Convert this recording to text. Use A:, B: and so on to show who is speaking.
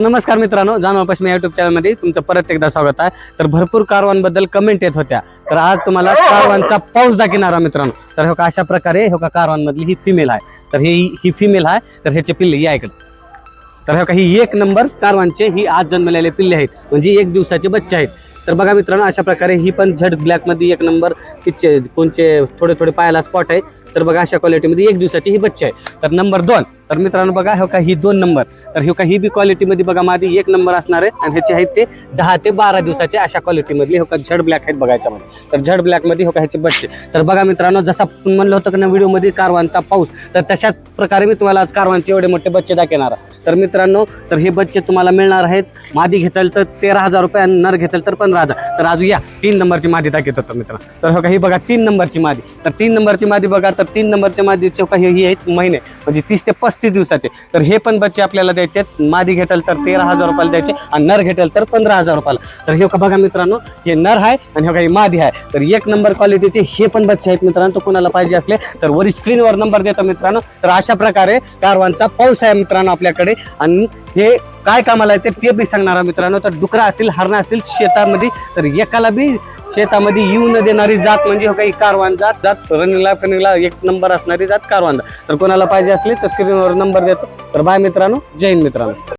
A: नमस्कार मित्रांनो जानवा पश्चिम युट्यूब चॅनलमध्ये तुमचं परत एकदा स्वागत आहे. तर भरपूर कारवांबद्दल कमेंट येत होत्या. तर आज तुम्हाला कारवांचा पाऊस दाखवणार आहे मित्रांनो. तर हो का अशा प्रकारे हो का कारवांमधली ही फिमेल आहे. तर ही ही फिमेल आहे. तर ह्याचे पिल्ले या ऐकलं तर हो का ही एक नंबर कारवांचे ही आज जन्मलेले पिल्ले आहेत. म्हणजे एक दिवसाचे बच्चे आहेत. तर बघा मित्रांनो अशा प्रकारे ही पण झट ब्लॅकमध्ये एक नंबर पिच्चे कोणचे थोडे थोडे पायाला स्पॉट आहे. तर बघा अशा क्वालिटीमध्ये एक दिवसाची ही बच्चे आहे. तर नंबर दोन. तर मित्रांनो बघा हो का ही दोन नंबर. तर हो का ही बी क्वालिटीमध्ये बघा माझी एक नंबर असणार आहे. आणि ह्याचे आहेत ते दहा ते बारा दिवसाचे अशा क्वालिटीमधले हो का झड ब्लॅक आहेत बघायच्या मध्ये तर झड ब्लॅकमध्ये हो का ह्याचे बच्चे तर बघा मित्रांनो जसा आपण म्हणलं होतं की ना व्हिडिओमध्ये कारवांचा पाऊस तर तशाच प्रकारे मी तुम्हाला आज कारवांचे एवढे मोठे बच्चे दाखवणार आहे. तर मित्रांनो तर हे बच्चे तुम्हाला मिळणार आहेत. मादी घेताल तर तेरा हजार रुपये आणि नर घेताल तर पंधरा हजार. तर आज या तीन नंबरची मादी दाखवत होतो मित्रांनो. तर हो का ही बघा तीन नंबरची मादी. तर तीन नंबरची मादी बघा तर तीन नंबरच्या मादीचे हो का हे ही आहेत महिने. म्हणजे तीस ते पस्तीस दिवसाचे. तर हे पण बच्चे आपल्याला द्यायचे आहेत. मादी घेटल तर तेरा हजार रुपयाला द्यायचे आणि नर घेटल तर पंधरा हजार रुपयाला. तर हे का बघा मित्रांनो हे नर आहे आणि हे काही मादी आहे. तर एक नंबर क्वालिटीचे हे पण बच्चे आहेत मित्रांनो कोणाला पाहिजे असले तर वरी स्क्रीनवर नंबर देतो मित्रांनो. तर अशा प्रकारे कारवांचा पाऊस आहे मित्रांनो आपल्याकडे. आणि हे काय कामाला येते ते बी सांगणार मित्रांनो. तर डुकरा असतील हरणं असतील शेतामध्ये तर एकाला बी शेतामध्ये येऊ न देणारी जात म्हणजे हो काही कारवान जात. जात रनिंगला कनिंगला एक नंबर असणारी जात कारवान जात. तर कोणाला पाहिजे असले तर स्क्रीनवर नंबर देतो. तर बाय मित्रांनो जैन मित्रांनो.